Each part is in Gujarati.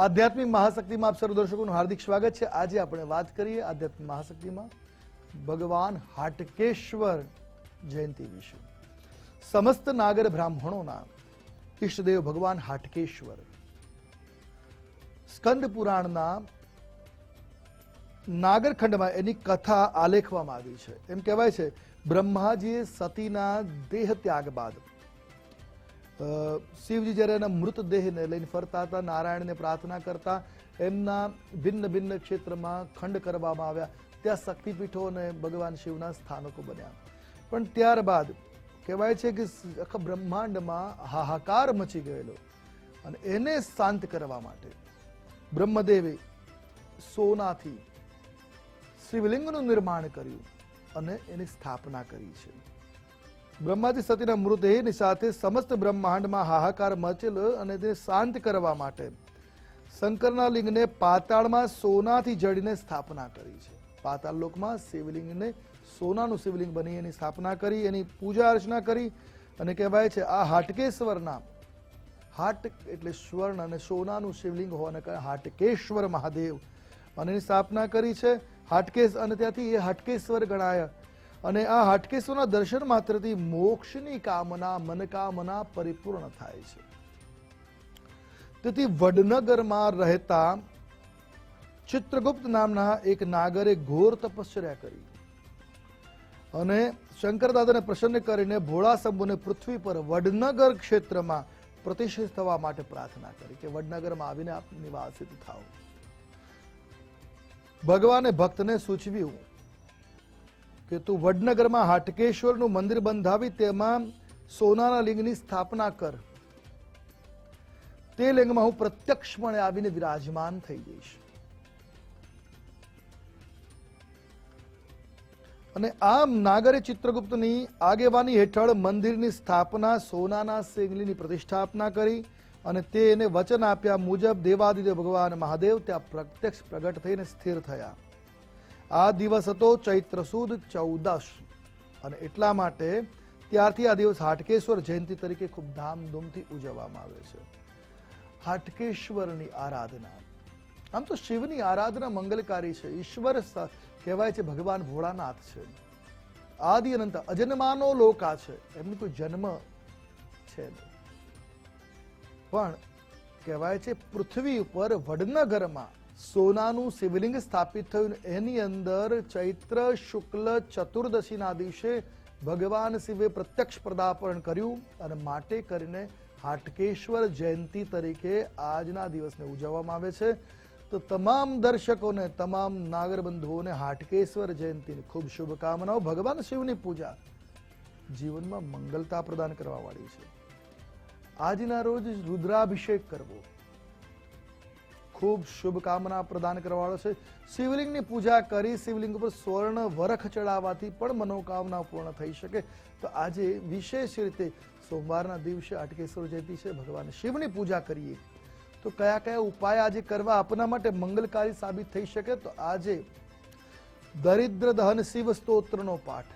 આધ્યાત્મિક મહાશક્તિમાં આપ સર્વ દર્શકોનું હાર્દિક સ્વાગત છે. આજે આપણે વાત કરીએ આધ્યાત્મિક મહાશક્તિમાં ભગવાન હાટકેશ્વર જયંતિ વિશે. સમસ્ત નાગર બ્રાહ્મણોના ઈષ્ટદેવ ભગવાન હાટકેશ્વર. સ્કંદ પુરાણના નાગરખંડમાં એની કથા આલેખવામાં આવી છે. એમ કહેવાય છે, બ્રહ્માજીએ સતીના દેહ ત્યાગ બાદ શિવજી જ્યારે એના મૃતદેહને લઈને ફરતા હતા, નારાયણને પ્રાર્થના કરતા, એમના ભિન્ન ભિન્ન ક્ષેત્રમાં ખંડ કરવામાં આવ્યા. ત્યાં શક્તિપીઠો અને ભગવાન શિવના સ્થાનકો બન્યા. પણ ત્યારબાદ કહેવાય છે કે આખા બ્રહ્માંડમાં હાહાકાર મચી ગયેલો અને એને શાંત કરવા માટે બ્રહ્મદેવે સોનાથી શિવલિંગનું નિર્માણ કર્યું અને એની સ્થાપના કરી છે. બ્રહ્માજી સતીના મૃતદેહની સાથે સમસ્ત બ્રહ્માંડમાં હાહાકાર મચેલો અને તેને શાંત કરવા માટે શંકરના લિંગને પાતાળમાં સોનાથી જડીને સ્થાપના કરી છે. પાતાળ લોકમાં શિવલિંગને સોનાનું શિવલિંગ બની એની સ્થાપના કરી, એની પૂજા અર્ચના કરી અને કહેવાય છે આ હાટકેશ્વરના હાટ એટલે સ્વર્ણ અને સોનાનું શિવલિંગ હોવાને કારણે હાટકેશ્વર મહાદેવ અને એની સ્થાપના કરી છે. હાટકેશ અને ત્યાંથી એ હાટકેશ્વર ગણાય અને આ હાટકેશ્વરના દર્શન માત્રથી મોક્ષની કામના, મનકામના પરિપૂર્ણ થાય છે. તેથી વડનગરમાં રહેતા ચિત્રગુપ્ત નામના એક નાગરે ઘોર તપશ્ચર્યા કરી. અને શંકરદાદાને પ્રસન્ન કરીને ભોળા શંભુને પૃથ્વી પર વડનગર ક્ષેત્રમાં પ્રતિષ્ઠિત થવા માટે પ્રાર્થના કરી કે વડનગરમાં આવીને આપ નિવાસિત થાઓ. ભગવાને ભક્તને સૂચવ્યું કે તું વડનગરમાં હાટકેશ્વરનું મંદિર બંધાવી તેમાં સોનાના લિંગની સ્થાપના કર. તે લિંગમાં હું પ્રત્યક્ષપણે આવીને વિરાજમાન થઈ જઈશ. અને આમ નાગરે ચિત્રગુપ્તની આગેવાની હેઠળ મંદિરની સ્થાપના સોનાના સિંગલીની પ્રતિષ્ઠાપના કરી અને તે એને વચન આપ્યા મુજબ દેવાદિદેવ ભગવાન મહાદેવ ત્યાં પ્રત્યક્ષ પ્રગટ થઈને સ્થિર થયા. આ દિવસ હતો ચૈત્ર સુદ ચૌદશ. અને એટલા માટે ત્યારથી આ દિવસ હાટકેશ્વર જયંતિ તરીકે ખૂબ ધામધૂમથી ઉજવવામાં આવે છે. હાટકેશ્વરની આરાધના. આમ તો શિવની આરાધના મંગલકારી છે. ઈશ્વર કહેવાય છે ભગવાન ભોળાનાથ છે. આદિ અનંત અજન્માનો લોકા છે. એમની કોઈ જન્મ છે પણ કહેવાય છે પૃથ્વી ઉપર વડનગરમાં સોનાનું શિવલિંગ સ્થાપિત થયું. એની અંદર ચૈત્ર, શુક્લ, ચતુર્દશીના દિવસે ભગવાન શિવે પ્રત્યક્ષ પદાર્પણ કર્યું અને માટે કરીને હાટકેશ્વર જયંતિ તરીકે આજના દિવસને ઉજવવામાં આવે છે. તો તમામ દર્શકોને, તમામ નાગરબંધુઓને હાટકેશ્વર જયંતિની ખૂબ શુભકામનાઓ. ભગવાન શિવની પૂજા જીવનમાં મંગલતા પ્રદાન કરવાવાળી છે. આજના રોજ રુદ્રાભિષેક કરવો. ખૂબ શુભકામના પ્રદાન કરવાળો છે. શિવલિંગની પૂજા કરી શિવલિંગ ઉપર સ્વર્ણ વરખ ચડાવવાથી પણ મનોકામના પૂર્ણ થઈ શકે. તો આજે વિશેષ રીતે સોમવારના દિવસે અટકેશ્વર જયંતિ છે, ભગવાન શિવની પૂજા કરીએ. તો કયા કયા ઉપાય આજે કરવા આપના માટે મંગલકારી સાબિત થઈ શકે? તો આજે દરિદ્ર દહન શિવ સ્તોત્રનો પાઠ.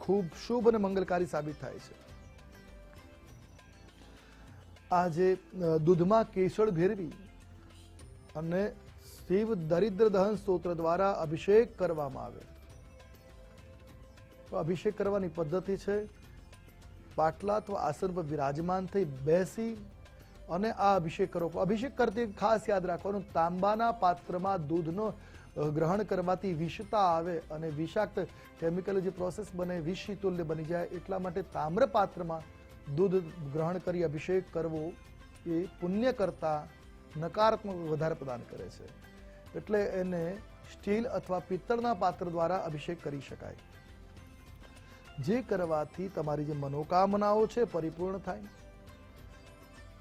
ખૂબ શુભ અને મંગલકારી સાબિત થાય છે. આજે દૂધમાં કેસળ ભેરવી અને શિવ દરિદ્ર દહન સ્તોત્ર દ્વારા અભિષેક કરવામાં આવે. તો અભિષેક કરવાની પદ્ધતિ છે, પાટલા અથવા આસન પર વિરાજમાન થઈ બેસી અને આ અભિષેક કરો. અભિષેક કરતી ખાસ યાદ રાખવાનું, તાંબાના પાત્રમાં દૂધનો ગ્રહણ કરવાથી વિષતા આવે અને વિષાક્ત કેમિકલ જે પ્રોસેસ બને, વિષ તુલ્ય બની જાય એટલા માટે તામ્ર પાત્રમાં દૂધ ગ્રહણ કરી અભિષેક કરવો એ પુણ્ય કરતા નકારાત્મક વધારે પ્રદાન કરે છે. એટલે એને સ્ટીલ અથવા પિત્તળના પાત્ર દ્વારા અભિષેક કરી શકાય. જે કરવાથી તમારી જે મનોકામનાઓ છે પરિપૂર્ણ થાય.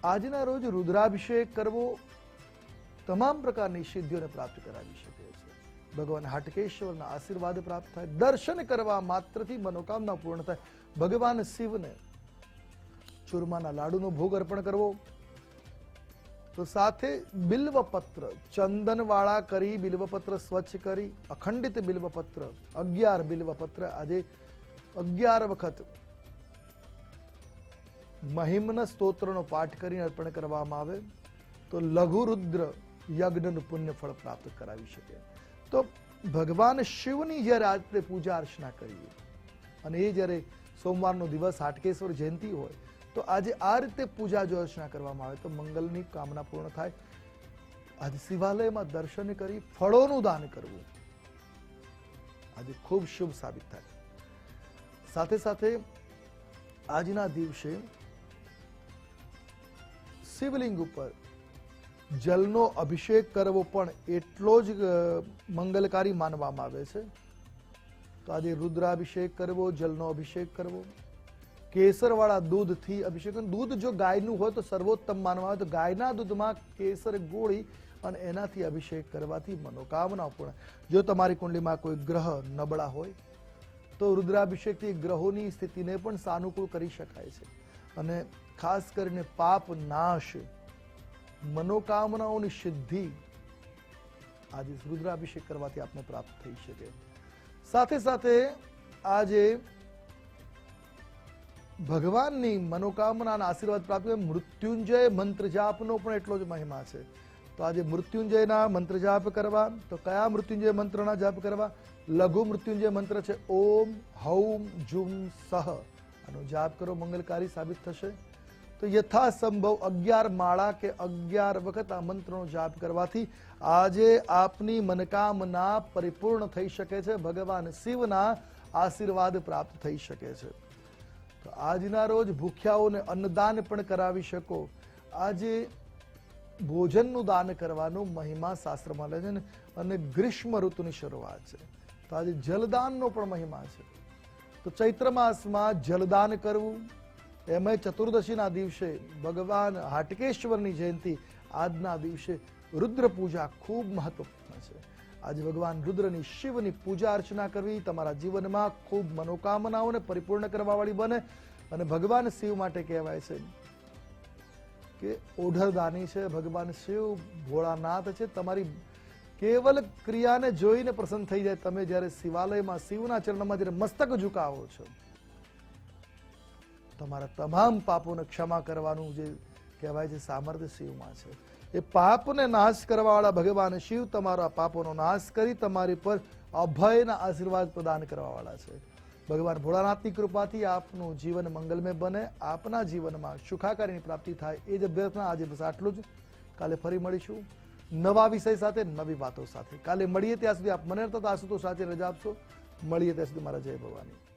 આજના રોજ રુદ્રાભિષેક કરવો તમામ પ્રકારની સિદ્ધિઓને પ્રાપ્ત કરાવી શકે છે. ભગવાન હાટકેશ્વરના આશીર્વાદ પ્રાપ્ત થાય. દર્શન કરવા માત્રથી મનોકામના પૂર્ણ થાય. ભગવાન શિવને ચૂરમાના લાડુનો ભોગ અર્પણ કરવો. તો સાથે બિલ્વપત્ર, ચંદનવાળા કરી, બિલ્વપત્ર સ્વચ્છ કરી, અખંડિત બિલ્વપત્ર, અગિયાર બિલ્વપત્ર. આજે અગિયાર વખત મહિમ્ન સ્તોત્રનો પાઠ કરીને અર્પણ કરવામાં આવે. તો લઘુરુદ્ર યજ્ઞનું પુણ્ય ફળ પ્રાપ્ત કરાવી શકે. તો ભગવાન શિવની જ્યારે આપણે પૂજા અર્ચના કરીએ અને એ જ્યારે સોમવારનો દિવસ હાટકેશ્વર જયંતિ હોય, તો આજે આ રીતે પૂજા જો અર્ચના કરવામાં આવે તો મંગલની કામના પૂર્ણ થાય. આજે શિવાલયમાં દર્શન કરી ફળોનું દાન કરવું. આજે ખૂબ શુભ સાબિત થાય. સાથે સાથે આજના દિવસે શિવલિંગ ઉપર જલનો અભિષેક કરવો પણ એટલો જ મંગલકારી માનવામાં આવે છે. તો આજે રુદ્રાભિષેક કરવો, જલનો અભિષેક કરવો. કેસરવાળા દૂધથી અભિષેક દૂધ જો ગાયનું હોય તો સર્વોત્તમ માનવામાં આવે. તો ગાયના દૂધમાં કેસર ગોળી અને એનાથી અભિષેક કરવાથી મનોકામના પૂર્ણ. જો તમારી કુંડલીમાં કોઈ ગ્રહ નબળા હોય, તો રુદ્રાભિષેકથી ગ્રહોની સ્થિતિને પણ સાનુકૂળ કરી શકાય છે. અને ખાસ કરીને પાપ નાશ, મનોકામનાઓની સિદ્ધિ આજે રુદ્રાભિષેક કરવાથી આપને પ્રાપ્ત થઈ શકે. સાથે સાથે આજે ભગવાનની મનોકામનાના આશીર્વાદ પ્રાપ્ત મૃત્યુંજય મંત્ર જાપનો પણ એટલો જ મહિમા છે. તો આજે મૃત્યુંજયના મંત્ર જાપ કરવા, તો કયા મૃત્યુંજય મંત્રના જાપ કરવા? લઘુ મૃત્યુંજય મંત્ર છે, ઓમ હૌમ જુમ સહ. આનો જાપ કરો, મંગલકારી સાબિત થશે. તો યથાસંભવ અગિયાર માળા કે અગિયાર વખત આ મંત્રનો જાપ કરવાથી આજે આપની મનકામના પરિપૂર્ણ થઈ શકે છે. ભગવાન શિવના આશીર્વાદ પ્રાપ્ત થઈ શકે છે. તો આજના રોજ ભૂખ્યાઓને અન્નદાન પણ કરાવી શકો. આજે ભોજનનું દાન કરવાનું મહિમા શાસ્ત્રમાં લે છે અને ગ્રીષ્મ ઋતુની શરૂઆત છે. તો આજે જલદાનનો પણ મહિમા છે. તો ચૈત્ર માસમાં જલદાન કરવું એમાં ચતુર્દશીના દિવસે ભગવાન હાટકેશ્વરની જયંતિ આજના દિવસે રુદ્ર પૂજા ખૂબ મહત્વપૂર્ણ છે. આજે ભગવાન રુદ્રની શિવની પૂજા અર્ચના કરવી તમારા જીવનમાં ખૂબ મનોકામનાઓને પરિપૂર્ણ કરવાવાળી બને અને ભગવાન શિવ માટે કહેવાય છે કે ઓઢરદાની છે, ભગવાન શિવ ભોળાનાથ છે. તમારી કેવલ ક્રિયાને જોઈને પ્રસન્ન થઈ જાય. તમે જ્યારે શિવાલયમાં શિવના ચરણમાં જ્યારે મસ્તક ઝુકાવો છો તમારા તમામ પાપોને ક્ષમા કરવાનું જે કહેવાય છે સામર્થ્ય શિવમાં છે. એ પાપને નાશ કરવાવાળા ભગવાન શિવ તમારા પાપોનો નાશ કરી તમારી પર અભયના આશીર્વાદ પ્રદાન કરવાવાળા છે. ભગવાન ભોળાનાથની કૃપાથી આપનું જીવન મંગલમય બને, આપના જીવનમાં સુખાકારીની પ્રાપ્તિ થાય, એ જ અભ્યર્થના આજે બસ આટલું જ. કાલે ફરી મળીશું. નવા વિષય સાથે, નવી વાતો સાથે. કાલે મળીએ ત્યાં સુધી આપ મને તથા આશુતોષ સાથે રજા આપશો. મળીએ ત્યાં સુધી મારા જય ભવાની.